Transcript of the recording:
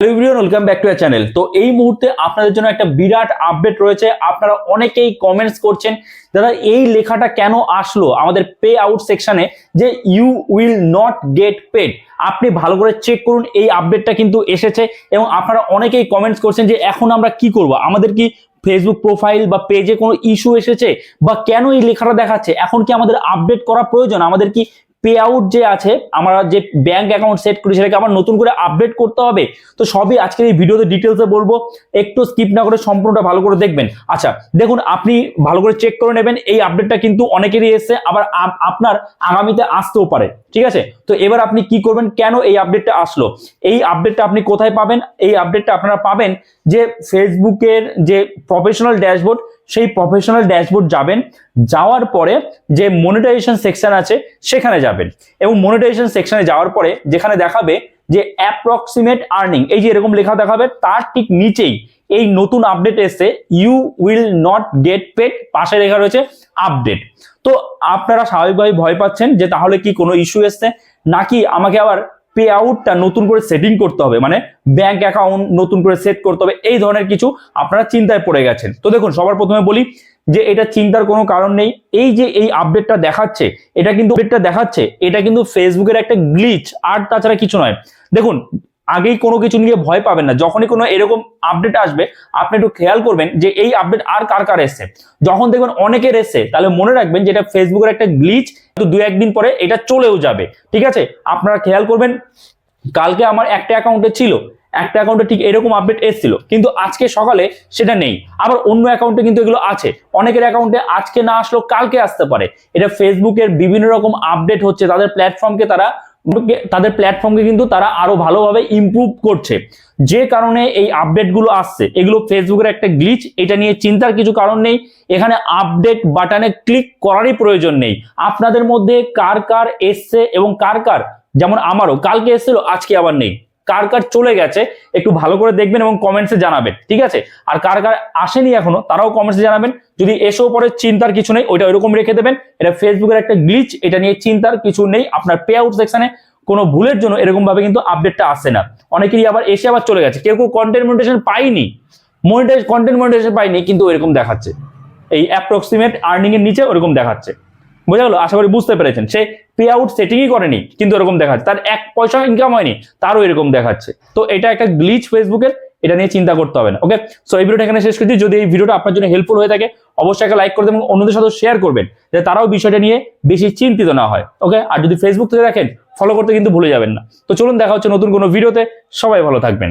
Welcome back to channel তো এই মুহূর্তে আপনাদের জন্য একটা বিরাট আপডেট রয়েছে। আপনারা অনেকেই কমেন্টস করছেন, দাদা, এই লেখাটা কেন আসলো? আমাদের পে আউট সেকশনে যে you will not get paid আপনি ভালো করে চেক করুন, এই আপডেটটা কিন্তু এসেছে এবং আপনারা অনেকেই কমেন্টস করছেন যে, এখন আমরা কি করব? আমাদের কি ফেসবুক প্রোফাইল বা পেজে কোনো ইস্যু এসেছে? বা কেন এই লেখাটা দেখাচ্ছে? এখন কি আমাদের আপডেট করা প্রয়োজন? আমাদের কি পে আউট যে আছে, আমরা যে ব্যাংক অ্যাকাউন্ট সেট করি সেটাকে আবার নতুন করে আপডেট করতে হবে। তো সবই আজকের এই ভিডিওতে ডিটেলসে বলব। একটু স্কিপ না করে সম্পূর্ণটা ভালো করে দেখবেন। আচ্ছা দেখুন, আপনি ভালো করে চেক করে নেবেন। এই আপডেটটা কিন্তু অনেকেরই এসছে, আবার আপনার আগামীতে আসতেও পারে। ঠিক আছে? তো এবার আপনি কি করবেন? কেন এই আপডেটটা আসলো? এই আপডেটটা আপনি কোথায় পাবেন? এই আপডেটটা আপনারা পাবেন যে ফেসবুকের যে প্রফেশনাল ড্যাশবোর্ড সেই প্রফেশনাল ড্যাশবোর্ড যাবেন, যাওয়ার পরে যে মনিটাইজেশন সেকশন আছে সেখানে যাবেন। এবং মনিটাইজেশন সেকশনে যাওয়ার পরে যেখানে দেখাবে যে অ্যাপ্রক্সিমেট আর্নিং এই যে এরকম লেখা দেখাবে, তার ঠিক নিচেই এই নতুন আপডেট এসছে you will not get paid পাশে লেখা রয়েছে আপডেট তো আপনারা স্বাভাবিকভাবে ভয় পাচ্ছেন যে তাহলে কি কোনো ইস্যু এসছে? নাকি আমাকে আবার পে আউটটা নতুন করে সেটিং করতে হবে মানে ব্যাংক অ্যাকাউন্ট নতুন করে সেট করতে হবে, এই ধরনের কিছু আপনারা চিন্তায় পড়ে গেছেন। তো দেখুন, সবার প্রথমে বলি যে এটা চিন্তার কোনো কারণ নেই। এই যে এই আপডেটটা দেখাচ্ছে, এটা কিন্তু আপডেটটা দেখাচ্ছে, এটা কিন্তু ফেসবুকের একটা গ্লিচ আর তাছাড়া কিছু নয়। দেখুন, আগেই কোনো কিছু নিয়ে ভয় পাবেন না। যখনই কোনো এরকম আপডেট আসবে, আপনি একটু খেয়াল করবেন যে এই আপডেট আর কার কার এসছে। যখন দেখবেন অনেকের এসছে, তাহলে মনে রাখবেন যে এটা ফেসবুকের একটা গ্লিচ তো দু একদিন পরে এটা চলেও যাবে, ঠিক আছে? আপনারা খেয়াল করবেন, কালকে আমার একটা অ্যাকাউন্টে ছিল, একটা অ্যাকাউন্টে ঠিক এরকম আপডেট এসেছিল, কিন্তু আজকে সকালে সেটা নেই। আবার অন্য অ্যাকাউন্টে কিন্তু এগুলো আছে। অনেকের অ্যাকাউন্টে আজকে না আসলেও কালকে আসতে পারে। এটা ফেসবুকের বিভিন্ন রকম আপডেট হচ্ছে, তাদের প্ল্যাটফর্মকে তারা তাদের প্ল্যাটফর্মকে কিন্তু তারা আরও ভালোভাবে ইম্প্রুভ করছে। যে কারণে এই আপডেটগুলো আসছে। এগুলো ফেসবুকের একটা গ্লিচ এটা নিয়ে চিন্তার কিছু কারণ নেই। এখানে আপডেট বাটনে ক্লিক করারই প্রয়োজন নেই। আপনাদের মধ্যে কার কার এসছে এবং কার কার? যেমন আমারও, কালকে এসেছিল, আজকে আবার নেই। কার কার চলে গেছে, একটু ভালো করে দেখবেন এবং কমেন্টসে জানাবেন, ঠিক আছে? আর কার কার আসেনি এখনও, তারাও কমেন্টসে জানাবেন। যদি এসেও পরে চিন্তার কিছু নেই, ওইটা ওইরকম রেখে দেবেন। এটা ফেসবুকের একটা গ্লিচ এটা নিয়ে চিন্তার কিছু নেই। আপনার পে আউট সেকশনে কোনো ভুলের জন্য এরকম ভাবে কিন্তু আপডেটটা আসে না। অনেকেরই আবার এসে আবার চলে গেছে। কেউ কেউ কন্টেন্ট মনিটেশন পাইনি মনিটাইজ কন্টেন্ট মনিটাইজেশন পাইনি কিন্তু এরকম দেখাচ্ছে। এই অ্যাপ্রক্সিমেট আর্নিং এর নিচে ওরকম দেখাচ্ছে। বোঝা গেল? আশা করি বুঝতে পেরেছেন। সে পে আউট সেটিংই করেনি, কিন্তু এরকম দেখাচ্ছে। তার এক পয়সা ইনকাম হয়নি, তারও এরকম দেখাচ্ছে। তো এটা একটা গ্লিচ ফেসবুকের, এটা নিয়ে চিন্তা করতে হবে না ওকে সো এই ভিডিওটা এখানে শেষ করছি। যদি এই ভিডিওটা আপনার জন্য হেল্পফুল হয়ে থাকে, অবশ্যই একটা লাইক করবেন এবং অন্যদের সাথে শেয়ার করবেন, যাতে তারাও বিষয়টা নিয়ে বেশি চিন্তিত না হয় ওকে আর যদি ফেসবুক থেকে দেখেন ফলো করতে কিন্তু ভুলে যাবেন না। তো চলুন, দেখা হচ্ছে নতুন কোনো ভিডিওতে। সবাই ভালো থাকবেন।